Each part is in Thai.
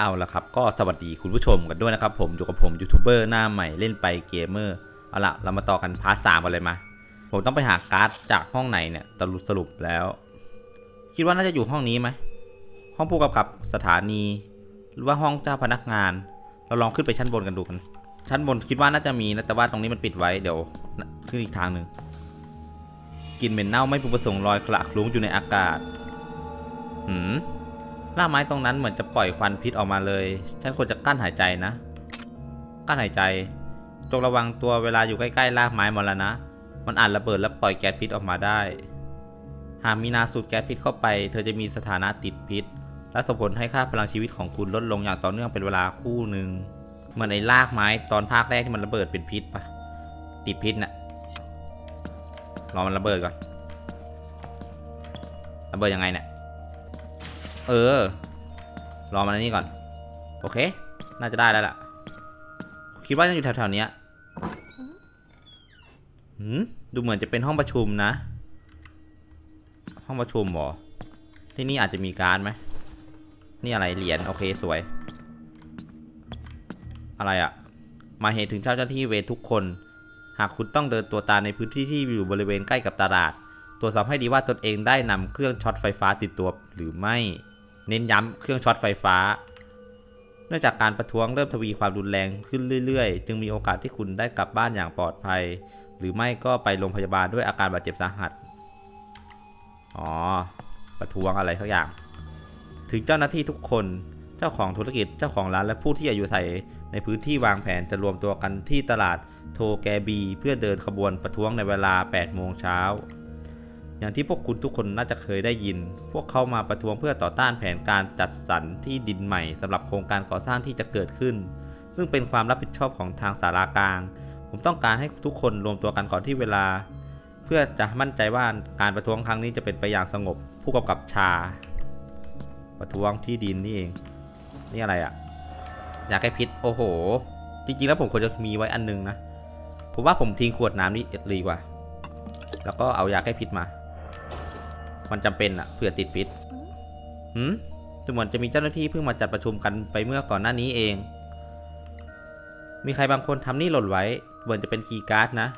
เอาละครับ ก็สวัสดีคุณผู้ชมกันด้วยนะครับ ผมอยู่กับผมยูทูบเบอร์หน้าใหม่เล่นไปเกมเมอร์เอาละเรามาต่อกันพาร์ทสามกันเลยมา ผมต้องไปหาการ์ดจากห้องไหนเนี่ยตรุสรุปแล้ว คิดว่าน่าจะอยู่ห้องนี้ไหมห้องผู้กำกับสถานี หรือว่าห้องเจ้าพนักงาน เราลองขึ้นไปชั้นบนกันดูกัน ชั้นบนคิดว่าน่าจะมีนะแต่ว่าตรงนี้มันปิดไว้เดี๋ยวขึ้นอีกทางหนึ่งกลิ่นเหม็นเน่าไม่พึงประสงค์ลอยคละคลุ้งอยู่ในอากาศหืม ล่ากไม้ตรงนั้นเหมือนจะปล่อยควันพิษออกมาเลย ฉันควรจะกั้นหายใจนะ กั้นหายใจ จงระวังตัวเวลาอยู่ใกล้ๆลากไม้มรณะ มันอาจระเบิดและปล่อยแก๊สพิษออกมาได้ หากมีนาสูดแก๊สพิษเข้าไป เธอจะมีสถานะติดพิษ และส่งผลให้ค่าพลังชีวิตของคุณลดลงอย่างต่อเนื่องเป็นเวลาคู่หนึ่ง เหมือนไอ้ลากไม้ตอนภาคแรกที่มันระเบิดเป็นพิษปะติดพิษน่ะรอมันระเบิดก่อนระเบิดยังไงเนี่ย เออ รอมันนนี้ก่อน โอเค น่าจะได้แล้วล่ะ คิดว่าจะอยู่แถวๆนี้หืมดูเหมือนจะเป็นห้องประชุมนะ ห้องประชุมหรอ ที่นี่อาจจะมีการดไหม นี่อะไรเหรียญโอเคสวย อะไรอะมาเหตุถึงเจ้าหน้าที่เวรทุกคน หากคุณต้องเดินตัวตาในพื้นที่ที่อยู่บริเวณใกล้กับตลาดตรวจสอบให้ดีว่าตนเองได้นำเครื่องช็อตไฟฟ้าติดตัวหรือไม่ เน้นย้ำเครื่องช็อตไฟฟ้า เนื่องจากการประท้วงเริ่มทวีความรุนแรงขึ้นเรื่อยๆ จึงมีโอกาสที่คุณได้กลับบ้านอย่างปลอดภัย หรือไม่ก็ไปโรงพยาบาลด้วยอาการบาดเจ็บสาหัส อ๋อ ประท้วงอะไรสักอย่าง ถึงเจ้าหน้าที่ทุกคนเจ้าของธุรกิจ เจ้าของร้านและผู้ที่อายุใส่ในพื้นที่วางแผนจะรวมตัวกันที่ตลาดโทแกบี เพื่อเดินขบวนประท้วงในเวลา 8 โมงเช้า อย่างที่พวกคุณทุกคนน่าจะเคยได้ยิน พวกเขามาประท้วงเพื่อต่อต้านแผนการจัดสรรที่ดินใหม่สำหรับโครงการก่อสร้างที่จะเกิดขึ้น ซึ่งเป็นความรับผิดชอบของทางสารากลาง ผมต้องการให้ทุกคนรวมตัวกันก่อนที่เวลา เพื่อจะมั่นใจว่าการประท้วงครั้งนี้จะเป็นไปอย่างสงบ ผู้กำกับชา ประท้วงที่ดินนี่เอง นี่อะไรอะยาแก้พิษโอ้โห จริงๆแล้วผมควรจะมีไว้อันนึงนะ ผมว่าผมทิ้งขวดน้ำนี่ดีกว่า แล้วก็เอายาแก้พิษมา มันจำเป็นอะเผื่อติดพิษหืมดูเหมือนจะมีเจ้าหน้าที่เพิ่งมาจัดประชุมกันไปเมื่อก่อนหน้านี้เอง มีใครบางคนทำนี่หล่นไว้เหมือนจะเป็นคีย์การ์ดนะ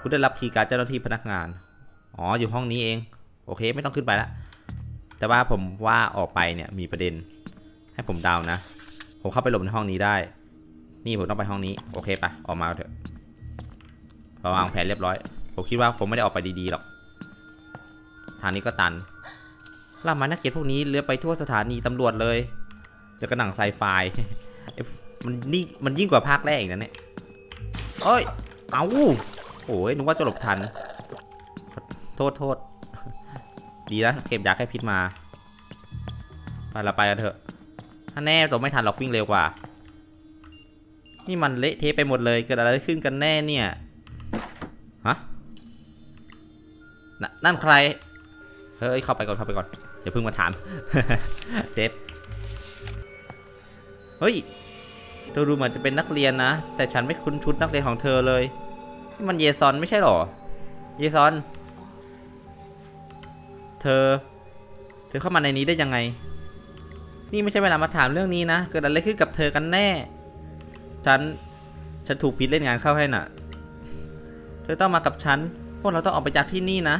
คุณได้รับคีย์การ์ดเจ้าหน้าที่พนักงาน อ๋อ อยู่ห้องนี้เอง โอเค ไม่ต้องขึ้นไปละ แต่ว่าผมว่าออกไปเนี่ยมีประเด็น ให้ผมเดานะ ผมเข้าไปหลบในห้องนี้ได้ นี่ผมต้องไปห้องนี้ โอเคปะออกมาเถอะเราวางแผนเรียบร้อย ผมคิดว่าคงไม่ได้ออกไปดีๆหรอก ทางนี้ก็ตันล่ามานักเกียรติพวกนี้เลื้อยไปทั่วสถานีตำรวจเลยเดี๋ยวกระหนังไซไฟไมันนี่มันยิ่งกว่าภาคแรกอีกนะเนี่ยเอ้ย เอาโอ้ยนึกว่าจะหลบทัน โทษโทษ ดีนะเก็บยาแค่พิษมา ไปละไปกันเถอะ ถ้าแน่ตัวไม่ทันหรอกวิ่งเร็วกว่า นี่มันเละเทะไปหมดเลย เกิดอะไรขึ้นกันแน่เนี่ย ฮะ นั่นใคร เฮ้ยเข้าไปก่อนเข้าไปก่อนเดี๋ยวเพิ่งมาถามเจฟเฮ้ยเธอดูเหมือนจะเป็นนักเรียนนะ แต่ฉันไม่คุ้นชุดนักเรียนของเธอเลยนี่มันเยซอนไม่ใช่หรอ เยซอน เธอ เธอเข้ามาในนี้ได้ยังไง นี่ไม่ใช่เวลามาถามเรื่องนี้นะ เกิดอะไรขึ้นกับเธอกันแน่ ฉัน ฉันถูกพิษเล่นงานเข้าให้น่ะ เธอต้องมากับฉัน พวกเราต้องออกไปจากที่นี่นะ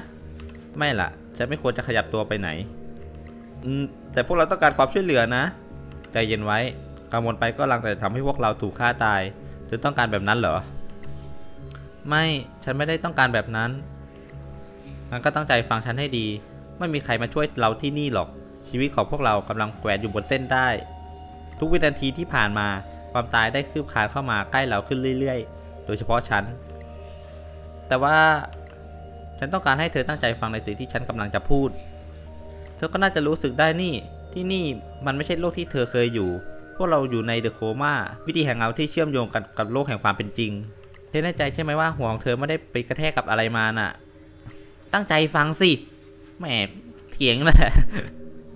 ไม่ล่ะ ฉันไม่ควรจะขยับตัวไปไหน อืม แต่พวกเราต้องการความช่วยเหลือนะ ใจเย็นไว้ กังวลไปก็ลังแต่ทำให้พวกเราถูกฆ่าตายเธอต้องการแบบนั้นเหรอ ไม่ ฉันไม่ได้ต้องการแบบนั้น งั้นก็ตั้งใจฟังฉันให้ดี ไม่มีใครมาช่วยเราที่นี่หรอก ชีวิตของพวกเรากำลังแขวนอยู่บนเส้นได้ ทุกวินาทีที่ผ่านมา ความตายได้คืบคลานเข้ามาใกล้เราขึ้นเรื่อย ๆ โดยเฉพาะฉัน แต่ว่า ฉันต้องการให้เธอตั้งใจฟังในสิ่งที่ฉันกำลังจะพูด เธอก็น่าจะรู้สึกได้นี่ ที่นี่มันไม่ใช่โลกที่เธอเคยอยู่ พวกเราอยู่ในเดอะโคมาวิธีแห่งเงาที่เชื่อมโยงกันกับโลกแห่งความเป็นจริง เธอแน่ใจใช่ไหมว่าหัวของเธอไม่ได้ไปกระแทกกับอะไรมาน่ะ ตั้งใจฟังสิแหมเถียงแหละ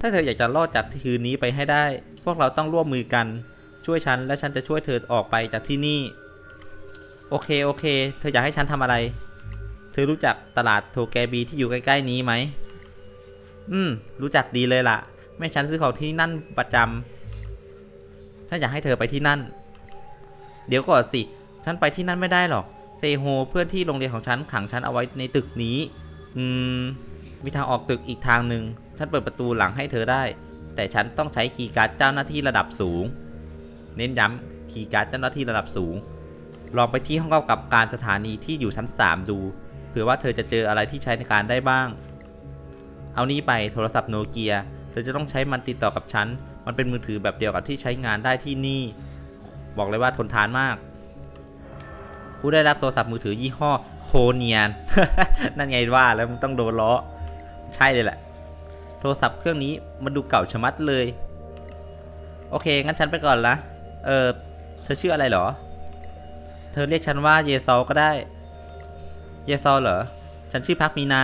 ถ้าเธออยากจะรอดจากคืนนี้ไปให้ได้ พวกเราต้องร่วมมือกัน ช่วยฉันและฉันจะช่วยเธอออกไปจากที่นี่ โอเคโอเค เธออยากให้ฉันทำอะไร เธอรู้จักตลาดโทแกบีที่อยู่ใกล้ๆนี้ไหม อืม รู้จักดีเลยล่ะ แม่ฉันซื้อของที่นั่นประจฉันอยากให้เธอไปที่นั่น เดี๋ยวก่อนสิ ฉันไปที่นั่นไม่ได้หรอก เซโฮเพื่อนที่โรงเรียนของฉันขังฉันเอาไว้ในตึกนี้ อืม มีทางออกตึกอีกทางหนึ่ง ฉันเปิดประตูหลังให้เธอได้ แต่ฉันต้องใช้คีย์การ์ดเจ้าหน้าที่ระดับสูง เน้นย้ำคีย์การ์ดเจ้าหน้าที่ระดับสูง ลองไปที่ห้องกำกับการสถานีที่อยู่ชั้น 3 ดู ผื่อว่าเธอจะเจออะไรที่ใช้ในการได้บ้าง เอานี้ไปโทรศัพท์โนเกีย เธอจะต้องใช้มันติดต่อกับฉัน มันเป็นมือถือแบบเดียวกับที่ใช้งานได้ที่นี่ บอกเลยว่าทนทานมาก ผู้ได้รับโทรศัพท์มือถือยี่ห้อโคเนียน นั่นไงว่าแล้วมันต้องโดนล้อ ใช่เลยแหละ โทรศัพท์เครื่องนี้มันดูเก่าชะมัดเลย โอเค งั้นฉันไปก่อนละ เออเธอชื่ออะไรหรอ เธอเรียกฉันว่าเยซอลก็ได้ เยซอลเหรอ ฉันชื่อพักมีนา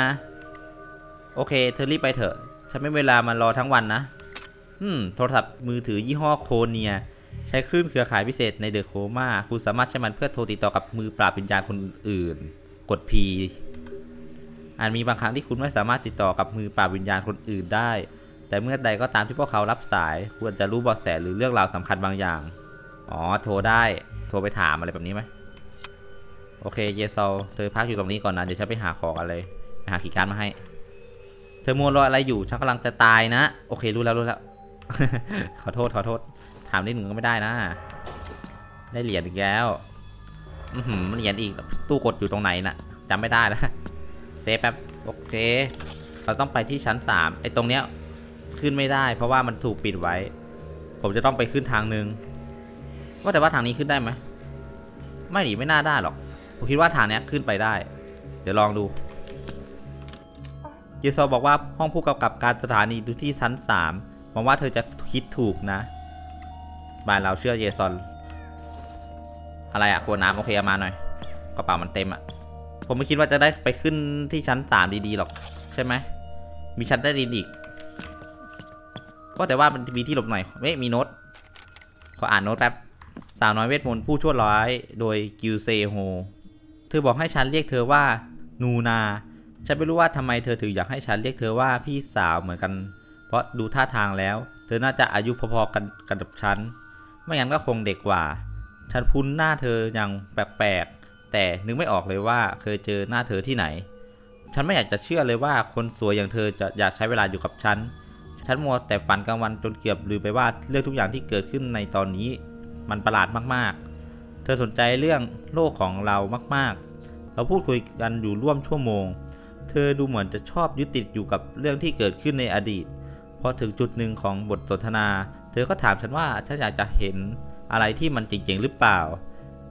โอเค เธอรีบไปเถอะ ฉันไม่เวลามารอทั้งวันนะ อืม โทรศัพท์มือถือยี่ห้อโคเนีย ใช้คลื่นเครือข่ายพิเศษในเดอะโคมาคุณสามารถใช้มันเพื่อโทรติดต่อกับมือปราบวิญญาณคนอื่น กด P อาจมีบางครั้งที่คุณไม่สามารถติดต่อกับมือปราบวิญญาณคนอื่นได้ แต่เมื่อใดก็ตามที่พวกเขารับสายคุณอาจจะรู้เบาะแสหรือเรื่องราวสำคัญบางอย่าง อ๋อ โทรได้ โทรไปถามอะไรแบบนี้ไหม โอเค เยซอลเธอพักอยู่ตรงนี้ก่อนนะ เดี๋ยวฉันไปหาของอะไรไปหาขีย์การ์ดมาให้ เธอมัวรออะไรอยู่ ฉันกำลังจะตายนะ โอเค รู้แล้วรู้แล้ว ขอโทษขอโทษ ถามนิดหนึ่งก็ไม่ได้นะ ได้เหรียญอีกแล้ว อือหือเหรียญอีก ตู้กดอยู่ตรงไหนน่ะจำไม่ได้แล้วเซฟแป๊บ โอเค เราต้องไปที่ชั้นสามไอ้ตรงเนี้ยขึ้นไม่ได้ เพราะว่ามันถูกปิดไว้ ผมจะต้องไปขึ้นทางนึง ว่าแต่ว่าทางนี้ขึ้นได้ไหม ไม่หนีไม่น่าได้หรอก ผมคิดว่าทางเนี้ยขึ้นไปได้ เดี๋ยวลองดูเยซอบอกว่าห้องผู้กำกับการสถานีดูที่ชั้น3หวังว่าเธอจะคิดถูกนะบ้านเราเชื่อเยซอน อะไรอะกลัวน้ำโอเคเอามาหน่อยกระเป๋ามันเต็มอะผมไม่คิดว่าจะได้ไปขึ้นที่ชั้น 3 ดีๆหรอกใช่ไหมมีชั้นใต้ดินอีกก็แต่ว่ามันมีที่หลบหน่อยไม่มีโน้ตขออ่านโน้ตแป๊บสาวน้อยเวทมนต์ผู้ชั่วร้ายโดยกิวเซโฮ เธอบอกให้ฉันเรียกเธอว่านูนา ฉันไม่รู้ว่าทำไมเธอถึงอยากให้ฉันเรียกเธอว่าพี่สาวเหมือนกัน เพราะดูท่าทางแล้ว เธอน่าจะอายุพอๆกันกันกับฉัน ไม่งั้นก็คงเด็กกว่า ฉันพุ้นหน้าเธออย่างแปลกๆ แต่นึกไม่ออกเลยว่าเคยเจอหน้าเธอที่ไหน ฉันไม่อยากจะเชื่อเลยว่าคนสวยอย่างเธอจะอยากใช้เวลาอยู่กับฉัน ฉันมัวแต่ฝันกลางวันจนเกือบลืมไปว่าเรื่องทุกอย่างที่เกิดขึ้นในตอนนี้ มันประหลาดมากๆ เธอสนใจเรื่องโลกของเรามากๆ เราพูดคุยกันอยู่ร่วมชั่วโมง เธอดูเหมือนจะชอบยึดติดอยู่กับเรื่องที่เกิดขึ้นในอดีต พอถึงจุดหนึ่งของบทสนทนา เธอก็ถามฉันว่าฉันอยากจะเห็นอะไรที่มันจริงๆหรือเปล่า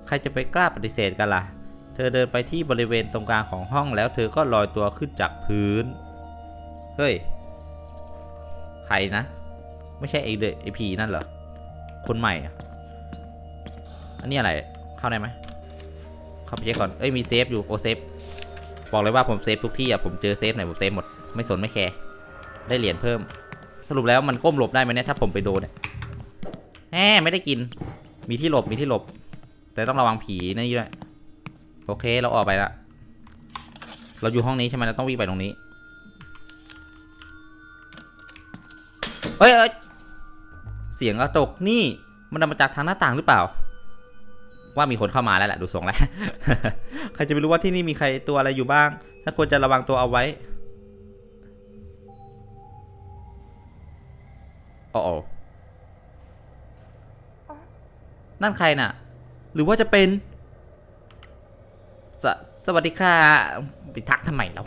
ใครจะไปกล้าปฏิเสธกันล่ะ เธอเดินไปที่บริเวณตรงกลางของห้องแล้วเธอก็ลอยตัวขึ้นจากพื้น เฮ้ย ใครนะ ไม่ใช่ไอเดไอพีนั่นเหรอ คนใหม่อะ อันนี้อะไร เข้าได้ไหม เข้าไปเช็คก่อน เอ้ย มีเซฟอยู่ โอเซฟ บอกเลยว่าผมเซฟทุกที่อะผมเจอเซฟไหนผมเซฟหมด ไม่สนไม่แคร์ ได้เหรียญเพิ่ม สรุปแล้วมันก้มหลบได้ไหมเนี่ย ถ้าผมไปโดนเนี่ยแหมไม่ได้กิน มีที่หลบ มีที่หลบ แต่ต้องระวังผีนี่ด้วย โอเค เราออกไปละ เราอยู่ห้องนี้ใช่ไหมเราต้องวิ่งไปตรงนี้เฮ้ยเอ้ยเสียงกระตกนี่มันมาจากทางหน้าต่างหรือเปล่า ว่ามีคนเข้ามาแล้วแหละดูทรงแล้ว ใครจะไปรู้ว่าที่นี่มีใครตัวอะไรอยู่บ้าง ถ้าควรจะระวังตัวเอาไว้โอ้โอนั่นใครน่ะ หรือว่าจะเป็น สสวัสดีค่ะไปทักทำไมเรา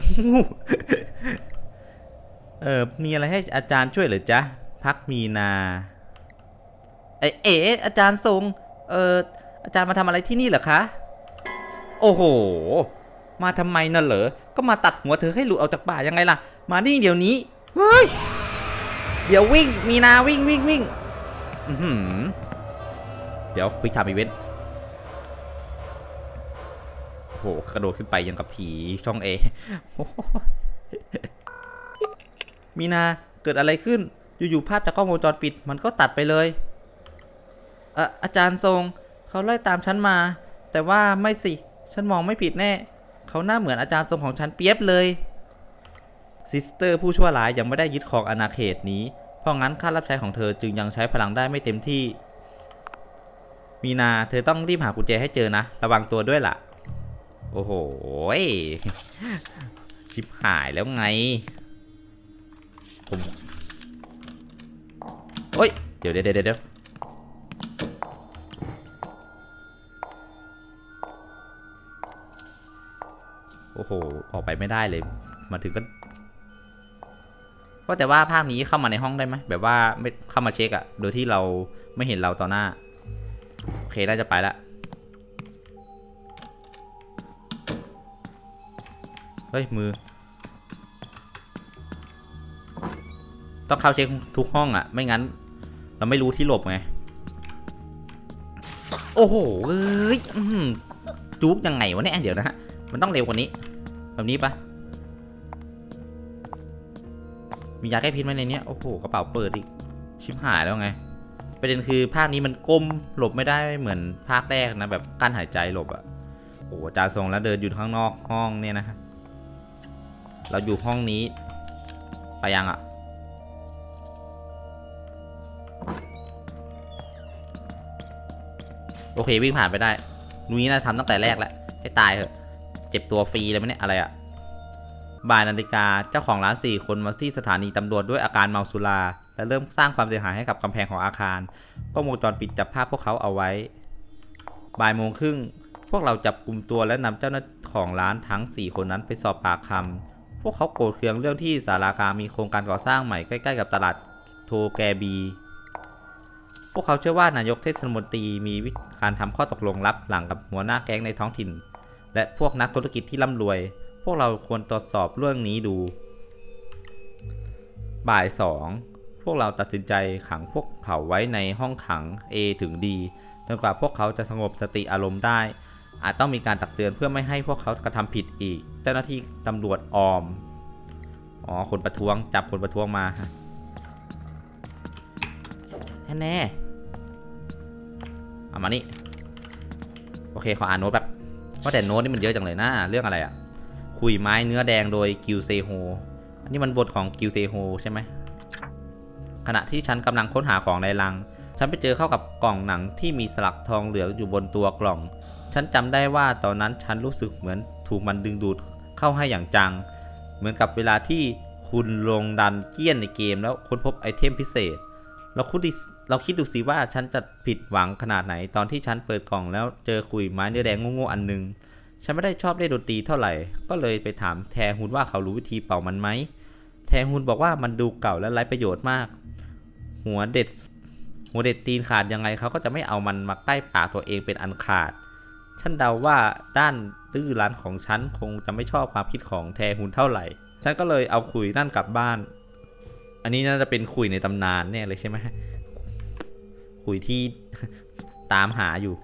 เออมีอะไรให้อาจารย์ช่วยหรือจ๊ะ พักมีนา เอ๋เอ๋อาจารย์ทรง เออ อาจารย์มาทำอะไรที่นี่เหรอคะ โอ้โห มาทำไมน่ะเหรอ ก็มาตัดหัวเธอให้หลุดออกจากป่ายังไงล่ะ มานี่เดี๋ยวนี้ เฮ้ย เดี๋ยววิ่ง มีนาวิ่งวิ่งวิ่งอือหือเดี๋ยวพิชามีเว้นต์โอ้โห กระโดดขึ้นไปยังกับผีช่องเอโอ้โหมีนาเกิดอะไรขึ้น อยู่ๆภาพจากกล้องวงจรปิด มันก็ตัดไปเลยเอ่ออาจารย์ทรง เขาไล่ตามฉันมา แต่ว่าไม่สิ ฉันมองไม่ผิดแน่ เขาหน้าเหมือนอาจารย์ทรงของฉันเปียบเลย ซิสเตอร์ผู้ชั่วร้ายยังไม่ได้ยึดครองอาณาเขตนี้ เพราะงั้นข้ารับใช้ของเธอจึงยังใช้พลังได้ไม่เต็มที่ มีนา เธอต้องรีบหากุญแจให้เจอนะ ระวังตัวด้วยล่ะ โอ้โหชิบหายแล้วไง ผม โอ้ย เดี๋ยวเดี๋ยวเดี๋ยว โอ้โห ออกไปไม่ได้เลย มาถึงก็ว่าแต่ว่าภาพนี้เข้ามาในห้องได้ไหมแบบว่าไม่เข้ามาเช็คอะโดยที่เราไม่เห็นเราต่อหน้า โอเค น่าจะไปละเฮ้ย มือ ต้องเข้าเช็คทุกห้องอะไม่งั้น เราไม่รู้ที่หลบไง โอ้โหเอ้ยจุกยังไงวะเนี่ยเดี๋ยวนะฮะ มันต้องเร็วกว่านี้ แบบนี้ปะมียาแก้พิษไหมในนี้โอ้โหกระเป๋าเปิดอีกชิบหายแล้วไงประเด็นคือภาคนี้มันก้มหลบไม่ได้เหมือนภาคแรกนะแบบกั้นหายใจหลบอะโอ้โหอาจาทรงแล้วเดินอยู่ข้างนอกห้องเนี่ยนะฮะเราอยู่ห้องนี้ไปยังอะโอเควิ่งผ่านไปได้นุ้ยน่าทำตั้งแต่แรกแล้วให้ตายเถอะ เจ็บตัวฟรีเลยไหมเนี่ยอะไรอะบ่ายนาฬิกาเจ้าของร้านสี่คนมาที่สถานีตำรวจด้วยอาการเมาสุรา และเริ่มสร้างความเสียหายให้กับกำแพงของอาคารกล้องวงจรปิดจับภาพพวกเขาเอาไว้ บ่ายโมงครึ่งพวกเราจับกลุ่มตัวและนำเจ้าหน้าของร้านทั้ง 4 คนนั้นไปสอบปากคำพวกเขาโกรธเคืองเรื่องที่สารากามีโครงการก่อสร้างใหม่ใกล้ๆกับตลาดโทแกบี พวกเขาเชื่อว่านายกเทศมนตรีมีวิธีการทำข้อตกลงลับหลังกับหัวหน้าแก๊งในท้องถิ่น และพวกนักธุรกิจที่ร่ำรวย พวกเราควรตรวจสอบเรื่องนี้ดู บ่ายสองพวกเราตัดสินใจขังพวกเขาไว้ในห้องขัง A ถึง D จนกว่าพวกเขาจะสงบสติอารมณ์ได้ อาจต้องมีการตักเตือนเพื่อไม่ให้พวกเขากระทำผิดอีก เจ้าหน้าที่ตำรวจออม อ๋อ คนประท้วง จับคนประท้วงมาแน่เอามานี่ โอเค ขออ่านโน้ตแบบ ว่าแต่โน้ตนี่มันเยอะจังเลยนะเรื่องอะไรอะคุยไม้เนื้อแดงโดยกิวเซโฮอันนี้มันบทของกิวเซโฮใช่ไหมขณะที่ฉันกำลังค้นหาของในลัง ฉันไปเจอเข้ากับกล่องหนังที่มีสลักทองเหลืองอยู่บนตัวกล่อง ฉันจำได้ว่าตอนนั้นฉันรู้สึกเหมือนถูกมันดึงดูดเข้าให้อย่างจัง เหมือนกับเวลาที่คุณลงดันเกี้ยนในเกมแล้วค้นพบไอเทมพิเศษเราคิดดิ เราคิดดูสิว่าฉันจะผิดหวังขนาดไหนตอนที่ฉันเปิดกล่องแล้วเจอคุยไม้เนื้อแดงโง่ๆอันหนึง ฉันไม่ได้ชอบเล่นดนตรีเท่าไหร่ ก็เลยไปถามแทฮุนว่าเขารู้วิธีเป่ามันไหม แทฮุนบอกว่ามันดูเก่าและไร้ประโยชน์มาก หัวเด็ด หัวเด็ดตีนขาดยังไงเขาก็จะไม่เอามันมาใกล้ปากตัวเองเป็นอันขาด ฉันเดาว่าด้านตื้อร้านของฉันคงจะไม่ชอบความคิดของแทฮุนเท่าไหร่ ฉันก็เลยเอาคุยนั่นกลับบ้าน อันนี้น่าจะเป็นคุยในตำนานแน่เลยใช่ไหม คุยที่ตามหาอยู่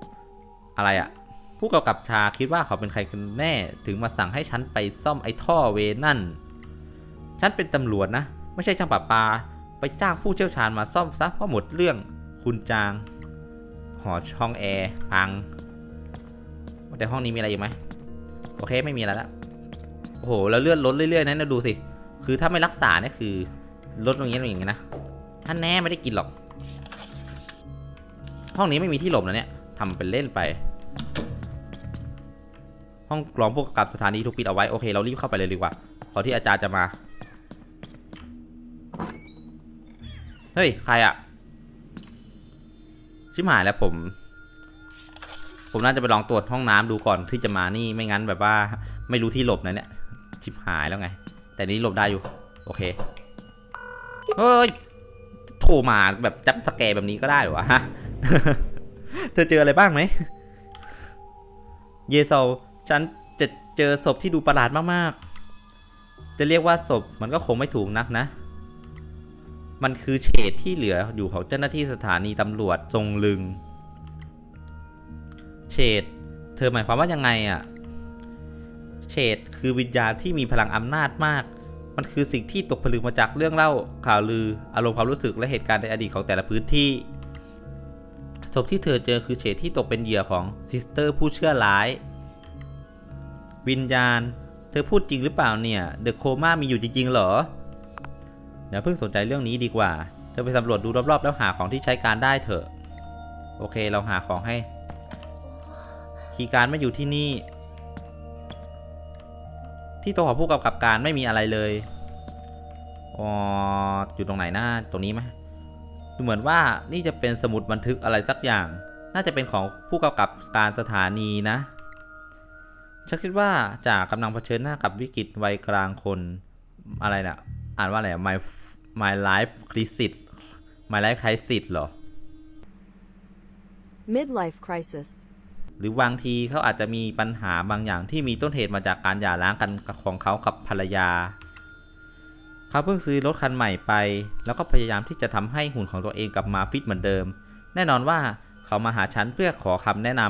อะไรอะผู้กำกับชาคิดว่าเขาเป็นใครกันแน่ ถึงมาสั่งให้ฉันไปซ่อมไอ้ท่อเวนั่น ฉันเป็นตำรวจนะ ไม่ใช่ช่างประปา ไปจ้างผู้เชี่ยวชาญมาซ่อมซะก็หมดเรื่อง คุณจาง หอช่องแอร์พัง แต่ห้องนี้มีอะไรอยู่ไหม โอเคไม่มีอะไรละโอ้โห แล้วเลื่อนลดเรื่อยๆนะนะดูสิ คือถ้าไม่รักษาเนี่ยคือลดตรงนี้อย่างงี้นะท่านแน่ไม่ได้กินหรอก ห้องนี้ไม่มีที่หลบนะเนี่ยทำเป็นเล่นไป ห้องกรองพวกกับสถานีถูกปิดเอาไว้ โอเค เรารีบเข้าไปเลยดีกว่าพอที่อาจารย์จะมา เฮ้ย ใครอะชิบหายแล้วผม ผมน่าจะไปลองตรวจห้องน้ำดูก่อนที่จะมานี่ไม่งั้นแบบว่า ไม่รู้ที่หลบนะเนี่ยชิบหายแล้วไง แต่นี้หลบได้อยู่ โอเคเฮ้ยโทรมาแบบจับสแกร์แบบนี้ก็ได้หรอวะ เธอเจออะไรบ้างไหม เยโซลฉันจะเจอศพที่ดูประหลาดมากๆ จะเรียกว่าศพมันก็คงไม่ถูกนักนะ มันคือเฉดที่เหลืออยู่ของเจ้าหน้าที่สถานีตำรวจทรงลึง เฉด เธอหมายความว่ายังไงอะ เฉดคือวิญญาณที่มีพลังอำนาจมาก มันคือสิ่งที่ตกผลึกมาจากเรื่องเล่าข่าวลือ อารมณ์ความรู้สึกและเหตุการณ์ในอดีตของแต่ละพื้นที่ ศพที่เธอเจอคือเฉดที่ตกเป็นเหยื่อของซิสเตอร์ผู้เชื่อร้าย วิญญาณ เธอพูดจริงหรือเปล่าเนี่ยเดอะโคม่ามีอยู่จริงๆเหรออย่าเพิ่งสนใจเรื่องนี้ดีกว่า เธอไปสำรวจดูรอบๆ แล้วหาของที่ใช้การได้เถอะ โอเคเราหาของให้คีย์การ์ดไม่อยู่ที่นี่ ที่ตัวของผู้กำกับการไม่มีอะไรเลยอ๋ออยู่ตรงไหนหน้าตรงนี้ไหม ดูเหมือนว่านี่จะเป็นสมุดบันทึกอะไรสักอย่าง น่าจะเป็นของผู้กำกับการสถานีนะ ฉันคิดว่าจากกำลังเผชิญหน้ากับวิกฤตวัยกลางคนอะไรนะ่ะ อ่านว่าอะไรอะ my my life crisis my life crisis เหรอ Midlife crisis. หรือบางทีเขาอาจจะมีปัญหาบางอย่างที่มีต้นเหตุมาจากการหย่าร้างกันของเขากับภรรยา เขาเพิ่งซื้อรถคันใหม่ไป แล้วก็พยายามที่จะทำให้หุ่นของตัวเองกลับมาฟิตเหมือนเดิม แน่นอนว่าเขามาหาฉันเพื่อขอคำแนะน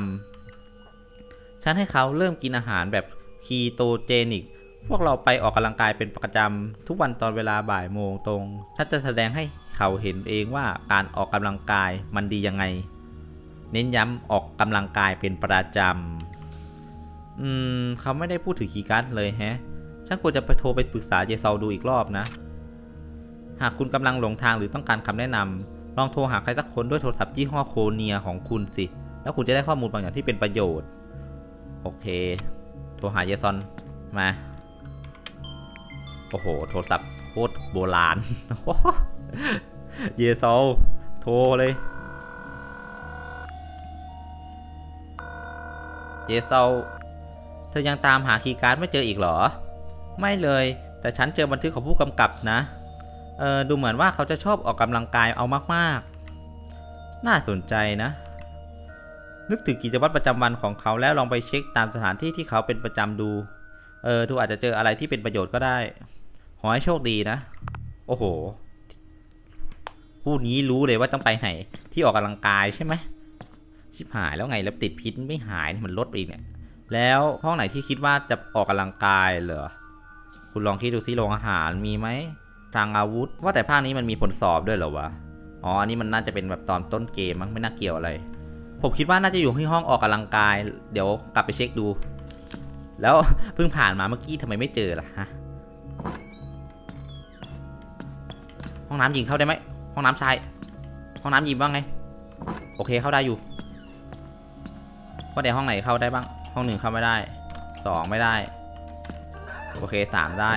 ำฉันให้เขาเริ่มกินอาหารแบบคีโตเจนิก พวกเราไปออกกำลังกายเป็นประจำทุกวันตอนเวลาบ่ายโมงตรง ฉันจะแสดงให้เขาเห็นเองว่าการออกกำลังกายมันดียังไง เน้นย้ำออกกำลังกายเป็นประจำอืมเขาไม่ได้พูดถึงคีย์การ์ดเลยแฮะ ฉันควรจะไปโทรไปปรึกษาเจซอลดูอีกรอบนะ หากคุณกำลังหลงทางหรือต้องการคำแนะนำลองโทรหาใครสักคนด้วยโทรศัพท์ยี่ห้อโคเนียของคุณสิ แล้วคุณจะได้ข้อมูลบางอย่างที่เป็นประโยชน์ โอเค โทรหาเจซอนมา โอ้โห โทรศัพท์โคตรโบราณเยซอลโทรเลยเจเซาเธอยังตามหาคีย์การ์ดไม่เจออีกเหรอ ไม่เลย แต่ฉันเจอบันทึกของผู้กำกับนะเออดูเหมือนว่าเขาจะชอบออกกำลังกายเอามากๆ น่าสนใจนะ นึกถึงกิจวัตรประจำวันของเขาแล้วลองไปเช็คตามสถานที่ที่เขาเป็นประจำดู เออทุกอาจจะเจออะไรที่เป็นประโยชน์ก็ได้ ขอให้โชคดีนะ โอ้โห ผู้นี้รู้เลยว่าต้องไปไหน ที่ออกกำลังกายใช่ไหมชิบหายแล้วไงแล้วติดพิษไม่หายมันลดไปอีกเนี่ย แล้วห้องไหนที่คิดว่าจะออกกำลังกายเหรอ คุณลองคิดดูซิโรงอาหารมีไหมทางอาวุธ ว่าแต่ภาคนี้มันมีผลสอบด้วยเหรอวะ อ๋อ อันนี้มันน่าจะเป็นแบบตอนต้นเกมมั้งไม่น่าเกี่ยวอะไร ผมคิดว่าน่าจะอยู่ที่ห้องออกกำลังกาย เดี๋ยวกลับไปเช็คดู แล้วเพิ่งผ่านมาเมื่อกี้ทำไมไม่เจอล่ะฮะ ห้องน้ำหญิงเข้าได้ไหม ห้องน้ำชาย ห้องน้ำหญิงบ้างไง โอเคเข้าได้อยู่ ว่าแต่ห้องไหนเข้าได้บ้าง ห้องหนึ่งเข้าไม่ได้ สองไม่ได้ โอเคสามได้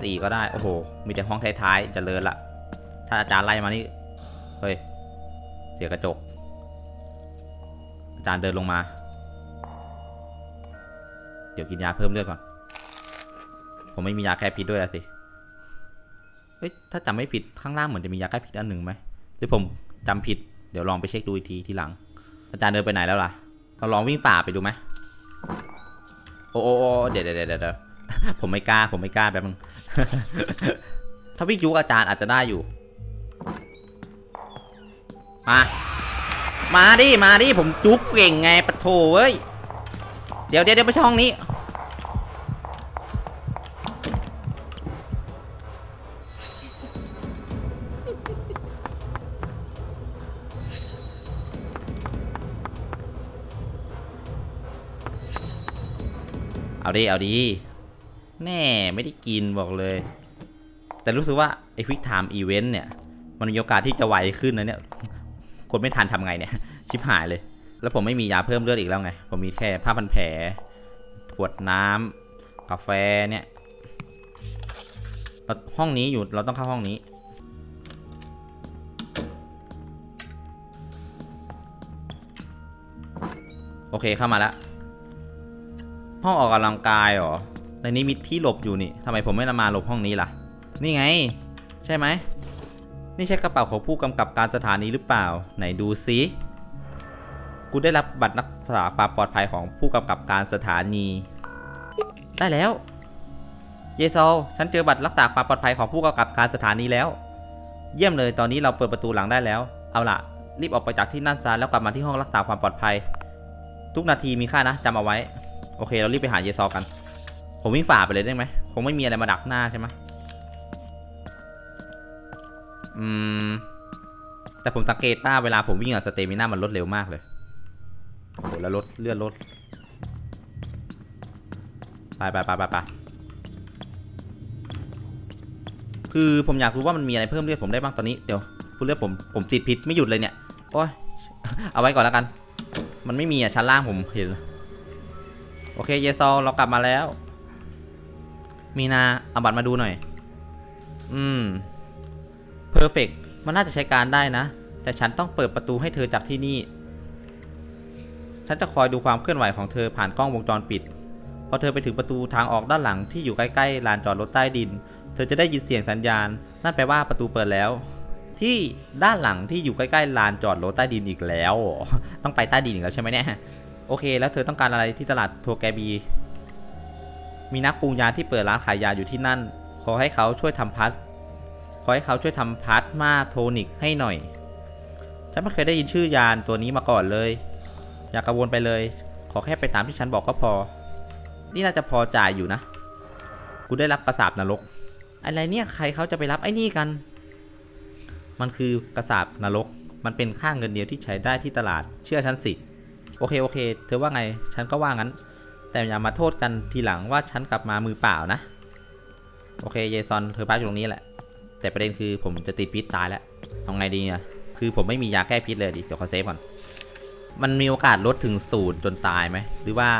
สี่ก็ได้ โอ้โห มีแต่ห้องท้ายๆเจะเลินละ ถ้าอาจารย์ไล่มานี่ เฮ้ย เสียกระจก อาจารย์เดินลงมา เดี๋ยวกินยาเพิ่มเลือดก่อน ผมไม่มียาแก้พิษด้วยสิ เฮ้ย ถ้าจำไม่ผิดข้างล่างเหมือนจะมียาแก้พิษอันหนึ่งไหม หรือผมจำผิด เดี๋ยวลองไปเช็คดูอีกทีทีหลัง อาจารย์เดินไปไหนแล้วล่ะ เราลองวิ่งป่าไปดูไหม อ้โอ้โอเดี๋ยวเดี๋ยวเดี๋ยวเดี๋ยวผมไม่กล้า ผมไม่กล้าแบบมึง ถ้าวิ่งยุกอาจารย์อาจจะได้อยู่ มา มาดิ มาดิ ผมจุกเก่งไงปะโถเว้ย เดี๋ยวเดี๋ยวเดี๋ยวไปช่องนี้ เอาดิ เอาดิแน่ไม่ได้กินบอกเลย แต่รู้สึกว่าไอ้ Quick Time Event เนี่ย มันมีโอกาสที่จะไวขึ้นนะเนี่ยคนไม่ทันทำไงเนี่ย ชิบหายเลย แล้วผมไม่มียาเพิ่มเลือดอีกแล้วไง ผมมีแค่ผ้าพันแผลขวดน้ำกาแฟเนี่ย ห้องนี้อยู่เราต้องเข้าห้องนี้ โอเคเข้ามาแล้ว ห้องออกกำลังกายเหรอในนี้มีที่หลบอยู่นี่ทำไมผมไม่นำมาหลบห้องนี้ล่ะ นี่ไง ใช่ไหม นี่ใช่กระเป๋าของผู้กำกับการสถานีหรือเปล่า ไหนดูซิกูได้รับบัตรรักษาความปลอดภัยของผู้กำกับการสถานี ได้แล้ว เยซอลฉันเจอบัตรรักษาความปลอดภัยของผู้กำกับการสถานีแล้ว เยี่ยมเลยตอนนี้เราเปิดประตูหลังได้แล้ว เอาล่ะ รีบออกไปจากที่นั่นซะแล้วกลับมาที่ห้องรักษาความปลอดภัย ทุกนาทีมีค่านะจำเอาไว้ โอเค เรารีบไปหาเยซอกัน ผมวิ่งฝ่าไปเลยได้ไหมคงไม่มีอะไรมาดักหน้าใช่ไหมอืม แต่ผมสังเกตว่าเวลาผมวิ่งอะสเตมิน่ามันลดเร็วมากเลยโอ้โหแล้วลดเลื่อนลดไปไปไปไปไปคือผมอยากรู้ว่ามันมีอะไรเพิ่มเลือดผมได้บ้างตอนนี้เดี๋ยวพูดเลือดผมผมติดพิษไม่หยุดเลยเนี่ยโอ้ยเอาไว้ก่อนแล้วกัน มันไม่มีอะชั้นล่างผมเห็น โอเค เยซอลเรากลับมาแล้ว มีนาเอาบัตรมาดูหน่อย อืมเพอร์เฟกมันน่าจะใช้การได้นะ แต่ฉันต้องเปิดประตูให้เธอจากที่นี่ ฉันจะคอยดูความเคลื่อนไหวของเธอผ่านกล้องวงจรปิด พอเธอไปถึงประตูทางออกด้านหลังที่อยู่ใกล้ๆลานจอดรถใต้ดิน เธอจะได้ยินเสียงสัญญาณ นั่นแปลว่าประตูเปิดแล้ว ที่ด้านหลังที่อยู่ใกล้ๆลานจอดรถใต้ดินอีกแล้ว ต้องไปใต้ดินอีกแล้วใช่ไหมเนี่ย โอเค แล้วเธอต้องการอะไรที่ตลาดโทแกบี มีนักปรุงยาที่เปิดร้านขายยาอยู่ที่นั่น ขอให้เขาช่วยทำพัสขอให้เขาช่วยทำพลาสมาโทนิกให้หน่อย ฉันไม่เคยได้ยินชื่อยานตัวนี้มาก่อนเลย อย่ากกังวลไปเลย ขอแค่ไปตามที่ฉันบอกก็พอ นี่น่าจะพอจ่ายอยู่นะ กูได้รับกระสาบนรก อะไรเนี่ยใครเขาจะไปรับไอ้นี่กัน มันคือกระสาบนรก มันเป็นค่าเงินเดียวที่ใช้ได้ที่ตลาด เชื่อฉันสิ โอเค โอเค เธอว่าไง ฉันก็ว่างั้น แต่อย่ามาโทษกันทีหลังว่าฉันกลับมามือเปล่านะ โอเค เยซอน เธอพักอยู่ตรงนี้แหละ แต่ประเด็นคือผมจะติดพิษตายแล้วทำไงดีอะคือผมไม่มียาแก้พิษเลยดิ เดี๋ยวขอเซฟก่อน มันมีโอกาสลดถึงศูนย์จนตายไหม หรือว่า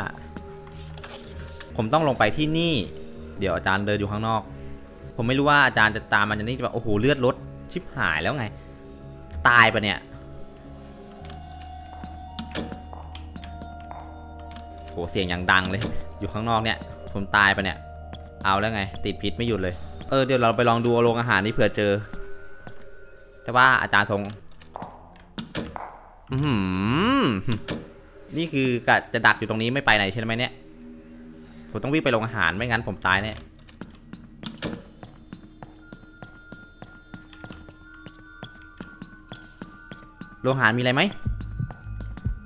ผมต้องลงไปที่นี่ เดี๋ยวอาจารย์เดินอยู่ข้างนอก ผมไม่รู้ว่าอาจารย์จะตามมันจะนี่จะแบบโอ้โห เลือดลดชิบหายแล้วไง ตายปะเนี่ย หเสียงอย่างดังเลย อยู่ข้างนอกเนี่ยผมตายไปเนี่ย เอาแล้วไง ติดพิษไม่หยุดเลย เออเดี๋ยวเราไปลองดูโรงอาหารนี่เผื่อเจอ แต่ว่าอาจารย์ทรงอื้อหือนี่คือกะจะดักอยู่ตรงนี้ไม่ไปไหนใช่ไหมเนี่ย ผมต้องวิ่งไปโรงอาหารไม่งั้นผมตายแน่โรงอาหารมีอะไรไหม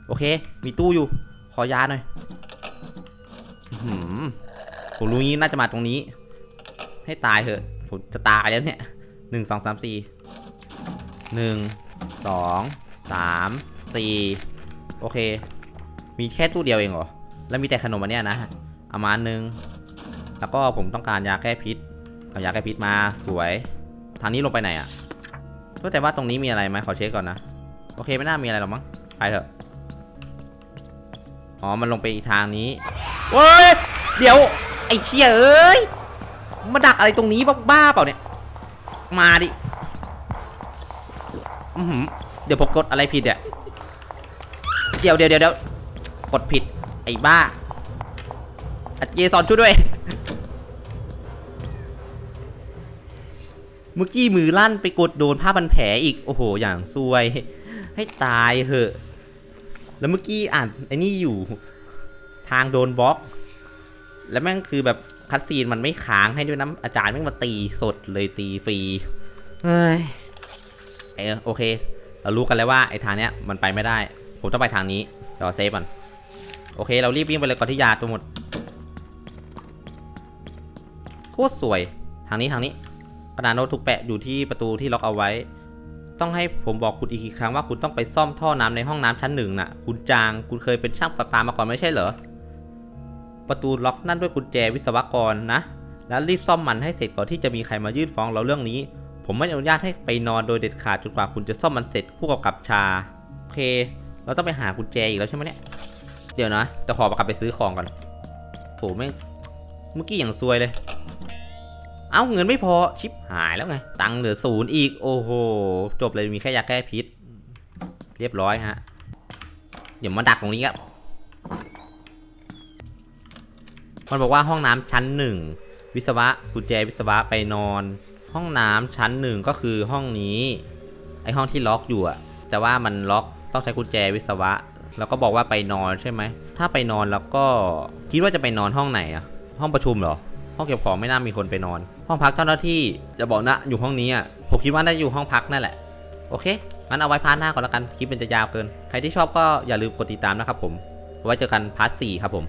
โอเค มีตู้อยู่ ขอยาหน่อย ผมรู้งี้น่าจะมาตรงนี้ ให้ตายเถอะผมจะตายแล้วเนี่ยหนึ่งสองสามสี่หนึ่งสองสามสี่โอเค มีแค่ตู้เดียวเองเหรอ แล้วมีแต่ขนมอันเนี้ยนะเอามาอันนึงแล้วก็ผมต้องการยาแก้พิษเอายาแก้พิษมาสวยทางนี้ลงไปไหนอะ่ะก็แต่ว่าตรงนี้มีอะไรไหมขอเช็คก่อนนะ โอเคไม่น่ามีอะไรหรอกมั้งไปเถอะอ๋อมันลงไปอีกทางนี้เฮ้ยเดี๋ยว ไอ้เชี่ยเอ้ยมาดักอะไรตรงนี้บ้าเปล่าเนี่ย มาดิอือหือเดี๋ยวผมกดอะไรผิดเนี่ยเดี๋ยวเดี๋ยวเดี๋ยวเดี๋ยวกดผิด ไอ้บ้า อัดเยซอนช่วยด้วย เมื่อกี้มือลั่นไปกดโดนผ้าพันแผลอีก โอ้โห อย่างซวย ให้ตายเหอะ แล้วเมื่อกี้อ่านไอ้นี่อยู่ ทางโดนบล็อก แล้วแม่งคือแบบคัดซีนมันไม่ค้างให้ด้วยนะอาจารย์แม่งมาตีสดเลยตีฟรีเฮ้ยเออโอเค เรารู้กันแล้วว่าไอ้ทางเนี้ยมันไปไม่ได้ ผมต้องไปทางนี้เดี๋ยวเซฟก่อนโอเค เรารีบวิ่งไปเลยก่อนที่ยาตัวหมดโคตรสวย ทางนี้ทางนี้กระดานโน้ตถูกแปะอยู่ที่ประตูที่ล็อกเอาไว้ ต้องให้ผมบอกคุณอีกกี่ครั้งว่าคุณต้องไปซ่อมท่อน้ำในห้องน้ำชั้นหนึ่งน่ะ คุณจาง คุณเคยเป็นช่างประปามาก่อนไม่ใช่เหรอ ประตูล็อกนั่นด้วยกุญแจวิศวกรนะ แล้วรีบซ่อมมันให้เสร็จก่อนที่จะมีใครมายื่นฟ้องเราเรื่องนี้ ผมไม่อนุญาตให้ไปนอนโดยเด็ดขาดจนกว่าคุณจะซ่อมมันเสร็จคู่กับกับชา โอเค เราต้องไปหากุญแจอีกแล้วใช่ไหมเนี่ย เดี๋ยวนะจะขอกลับไปซื้อของก่อนโถแม่เมื่อกี้อย่างซวยเลย เอาเงินไม่พอชิปหายแล้วไง ตังค์เหลือศูนย์อีก โอ้โห จบเลยมีแค่ยาแก้พิษ เรียบร้อยฮะ เดี๋ยวมาดักตรงนี้ครับ มันบอกว่าห้องน้ำชั้นหนึ่งวิศวะกุญแจวิศวะไปนอน ห้องน้ำชั้นหนึ่งก็คือห้องนี้ ไอห้องที่ล็อกอยู่อะแต่ว่ามันล็อกต้องใช้กุญแจวิศวะ แล้วก็บอกว่าไปนอนใช่ไหม ถ้าไปนอนแล้วก็คิดว่าจะไปนอนห้องไหนอะห้องประชุมเหรอ ห้องเก็บของไม่น่ามีคนไปนอน ห้องพักเจ้าหน้าที่จะบอกนะอยู่ห้องนี้อะผมคิดว่าน่าจะอยู่ห้องพักนั่นแหละ โอเคงั้นเอาไว้พาร์ทหน้าก่อนละกันคลิปมันจะยาวเกิน ใครที่ชอบก็อย่าลืมกดติดตามนะครับผมไว้เจอกันพาร์ทสี่ครับผม